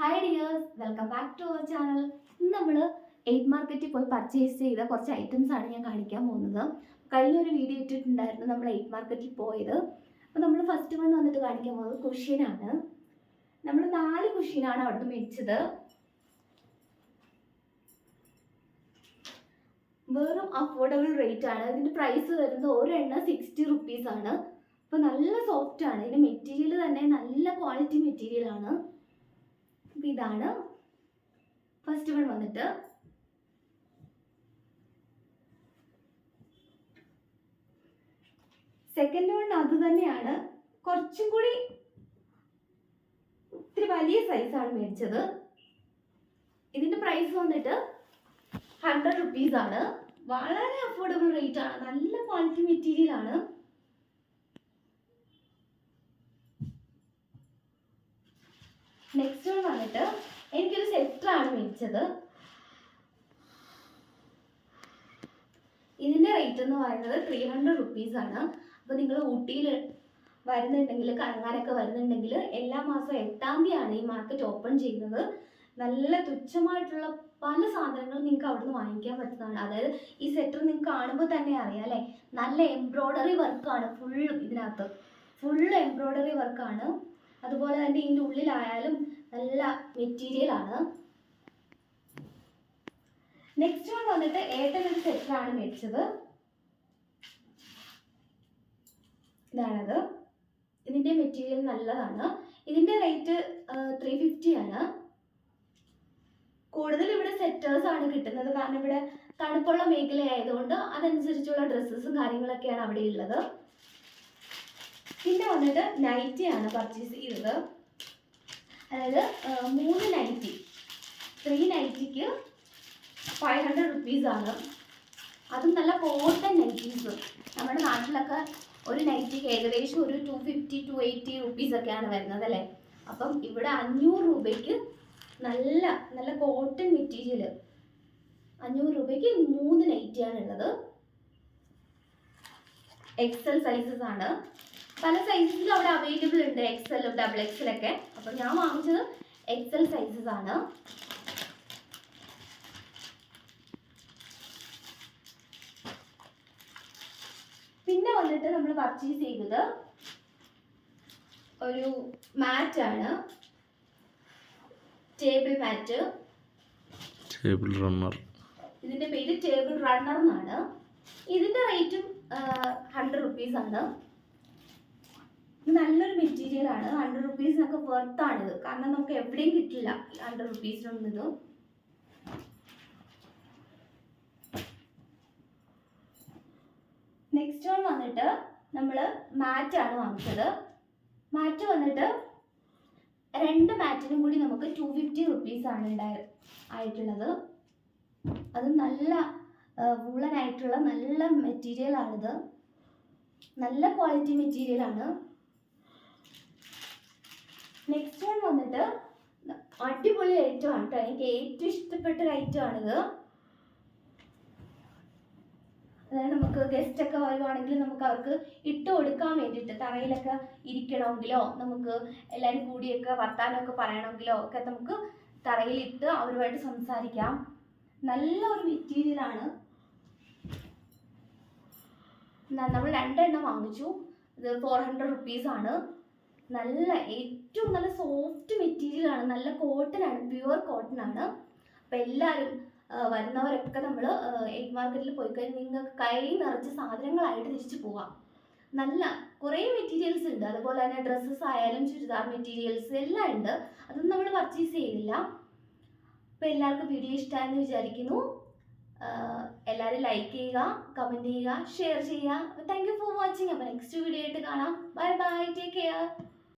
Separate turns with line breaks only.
Hi dears welcome back to our channel ഇന്ന് നമ്മൾ eight മാർക്കറ്റിൽ പോയി പർച്ചേസ് ചെയ്ത കുറച്ച് ഐറ്റംസ് ആണ് ഞാൻ കാണിക്കാൻ പോകുന്നത്. കഴിഞ്ഞ ഒരു വീഡിയോ ഇട്ടിട്ടുണ്ടായിരുന്നു നമ്മൾ എയ്റ്റ് മാർക്കറ്റിൽ പോയത്. അപ്പോൾ നമ്മൾ ഫസ്റ്റ് വൺ വന്നിട്ട് കാണിക്കാൻ പോകുന്നത് കുഷ്യനാണ് നമ്മൾ നാല് കുഷ്യനാണ് അവിടുന്ന് മേടിച്ചത്. വെറും അഫോർഡബിൾ റേറ്റ് ആണ്. ഇതിന്റെ പ്രൈസ് വരുന്നത് ഒരെണ്ണം സിക്സ്റ്റി റുപ്പീസ് ആണ്. അപ്പോൾ നല്ല സോഫ്റ്റ് ആണ്. ഇതിന്റെ മെറ്റീരിയൽ തന്നെ നല്ല ക്വാളിറ്റി മെറ്റീരിയൽ ആണ്. ഇതാണ് ഫസ്റ്റ് വൺ വന്നിട്ട്. സെക്കൻഡ് വൺ അത് തന്നെയാണ്. കുറച്ചും കൂടി ഇത്തിരി വലിയ സൈസാണ് മേടിച്ചത്. ഇതിന്റെ പ്രൈസ് വന്നിട്ട് ഹൺഡ്രഡ് റുപ്പീസ് ആണ്. വളരെ അഫോർഡബിൾ റേറ്റ് ആണ്. നല്ല ക്വാളിറ്റി മെറ്റീരിയൽ ആണ്. നെക്സ്റ്റ് വൺ വന്നിട്ട് എനിക്കൊരു സെറ്ററാണ് മേടിച്ചത്. ഇതിന്റെ റേറ്റ് എന്ന് പറയുന്നത് ത്രീ ഹൺഡ്രഡ് റുപ്പീസ് ആണ്. അപ്പോൾ നിങ്ങൾ ഊട്ടിയിൽ വരുന്നുണ്ടെങ്കിൽ കറങ്ങാനൊക്കെ വരുന്നുണ്ടെങ്കിൽ എല്ലാ മാസവും എട്ടാം തീയതിയാണ് ഈ മാർക്കറ്റ് ഓപ്പൺ ചെയ്യുന്നത്. നല്ല തുച്ഛമായിട്ടുള്ള പല സാധനങ്ങളും നിങ്ങൾക്ക് അവിടുന്ന് വാങ്ങിക്കാൻ പറ്റുന്നതാണ്. അതായത് ഈ സെറ്റർ നിങ്ങൾക്ക് കാണുമ്പോൾ തന്നെ അറിയാം അല്ലേ? നല്ല എംബ്രോയ്ഡറി വർക്കാണ് ഫുള്ളും ഇതിനകത്ത്. ഫുള്ള് എംബ്രോയ്ഡറി വർക്കാണ് അതുപോലെ തന്നെ ഇതിന്റെ ഉള്ളിലായാലും നല്ല മെറ്റീരിയൽ ആണ്. നെക്സ്റ്റ് വൺ വന്നിട്ട് ഏട്ടൻ ഒരു സെറ്ററാണ് മേടിച്ചത്. ഇതാണത്. ഇതിന്റെ മെറ്റീരിയൽ നല്ലതാണ്. ഇതിന്റെ റേറ്റ് ത്രീ ഫിഫ്റ്റി ആണ്. കൂടുതൽ ഇവിടെ സെറ്റേഴ്സ് ആണ് കിട്ടുന്നത്. കാരണം ഇവിടെ തണുപ്പുള്ള മേഖലയായതുകൊണ്ട് അതനുസരിച്ചുള്ള ഡ്രസ്സസും കാര്യങ്ങളൊക്കെയാണ് അവിടെ ഉള്ളത് പിന്നെ വന്നിട്ട് ആണ് പർച്ചേസ് ചെയ്തത്. അതായത് മൂന്ന് നൈറ്റി ത്രീ നൈറ്റിക്ക് ഫൈവ് ഹൺഡ്രഡ് റുപ്പീസ് ആണ്. അതും നല്ല കോട്ടൺ നൈറ്റീസ് നമ്മുടെ നാട്ടിലൊക്കെ ഒരു നൈറ്റിക്ക് ഏകദേശം ഒരു two fifty two eighty rupees ഒക്കെയാണ് വരുന്നത് അല്ലേ? അപ്പം ഇവിടെ അഞ്ഞൂറ് രൂപയ്ക്ക് നല്ല നല്ല കോട്ടൺ മെറ്റീരിയൽ അഞ്ഞൂറ് രൂപയ്ക്ക് മൂന്ന് നൈറ്റിയാണ് ഉള്ളത് എക്സൽ സൈസസ് ആണ്. പല സൈസസിലും അവിടെ അവൈലബിൾ ഉണ്ട് എക്സലും ഡബിൾ എക്സലൊക്കെ അപ്പം ഞാൻ വാങ്ങിച്ചത് എക്സൽ സൈസസ് ആണ്. പിന്നെ വന്നിട്ട് നമ്മൾ പർച്ചേസ് ചെയ്തത് ഒരു മാറ്റാണ് ടേബിൾ മാറ്റ്
ടേബിൾ റണ്ണർ
ഇതിന്റെ പേര് ടേബിൾ റണ്ണർ എന്നാണ്. ഇതിന്റെ റേറ്റും ഹൺഡ്രഡ് റുപ്പീസ് ആണ്. നല്ലൊരു മെറ്റീരിയൽ ആണ്. ഹൺഡ്രഡ് റുപ്പീസിനൊക്കെ ആണ്. കാരണം നമുക്ക് എവിടെയും കിട്ടില്ല ഹൺഡ്രഡ് റുപ്പീസിനൊന്നും ഇത് നെക്സ്റ്റ് വൺ വന്നിട്ട് നമ്മൾ മാറ്റാണ് വാങ്ങിച്ചത്. മാറ്റ് വന്നിട്ട് രണ്ട് മാറ്റിനും കൂടി നമുക്ക് ടു ഫിഫ്റ്റി റുപ്പീസ് ആണ് ഉണ്ടായ ആയിട്ടുള്ളത്. അത് നല്ല വൂളൻ നല്ല മെറ്റീരിയലാണിത് നല്ല ക്വാളിറ്റി മെറ്റീരിയൽ ആണ്. നെക്സ്റ്റ് വൺ വന്നിട്ട് അടിപൊളി ഐറ്റം ആണ് കേട്ടോ എനിക്ക് ഏറ്റവും ഇഷ്ടപ്പെട്ട ഒരു ഐറ്റം ആണിത്. അതായത് നമുക്ക് ഗസ്റ്റ് ഒക്കെ വരുവാണെങ്കിൽ നമുക്ക് അവർക്ക് ഇട്ട് കൊടുക്കാൻ വേണ്ടിയിട്ട് തറയിലൊക്കെ ഇരിക്കണമെങ്കിലോ നമുക്ക് എല്ലാവരും കൂടിയൊക്കെ വർത്താനമൊക്കെ പറയണമെങ്കിലോ ഒക്കെ നമുക്ക് തറയിലിട്ട് അവരുമായിട്ട് സംസാരിക്കാം. നല്ല ഒരു മെറ്റീരിയലാണ് നമ്മൾ രണ്ടെണ്ണം വാങ്ങിച്ചു. ഇത് ഫോർ ഹൺഡ്രഡ് റുപ്പീസ് ആണ്. നല്ല ഏറ്റവും നല്ല സോഫ്റ്റ് മെറ്റീരിയൽ ആണ്. നല്ല കോട്ടൺ ആണ്. പ്യുവർ കോട്ടൺ ആണ്. അപ്പം എല്ലാവരും വരുന്നവരൊക്കെ നമ്മൾ എഗ് മാർക്കറ്റിൽ പോയി കഴിഞ്ഞാൽ നിങ്ങൾക്ക് കൈ നിറച്ച് സാധനങ്ങളായിട്ട് തിരിച്ചു പോവാം. നല്ല കുറേ മെറ്റീരിയൽസ് ഉണ്ട്. അതുപോലെ തന്നെ ഡ്രസ്സസ് ആയാലും ചുരിദാർ മെറ്റീരിയൽസ് എല്ലാം ഉണ്ട്. അതൊന്നും നമ്മൾ പർച്ചേസ് ചെയ്യുന്നില്ല അപ്പോൾ എല്ലാവർക്കും വീഡിയോ ഇഷ്ടമായെന്ന് വിചാരിക്കുന്നു. എല്ലാവരും ലൈക്ക് ചെയ്യുക കമന്റ് ചെയ്യുക ഷെയർ ചെയ്യുക. താങ്ക് യു ഫോർ വാച്ചിങ് അപ്പോൾ നെക്സ്റ്റ് വീഡിയോ ആയിട്ട് കാണാം. Bye bye take care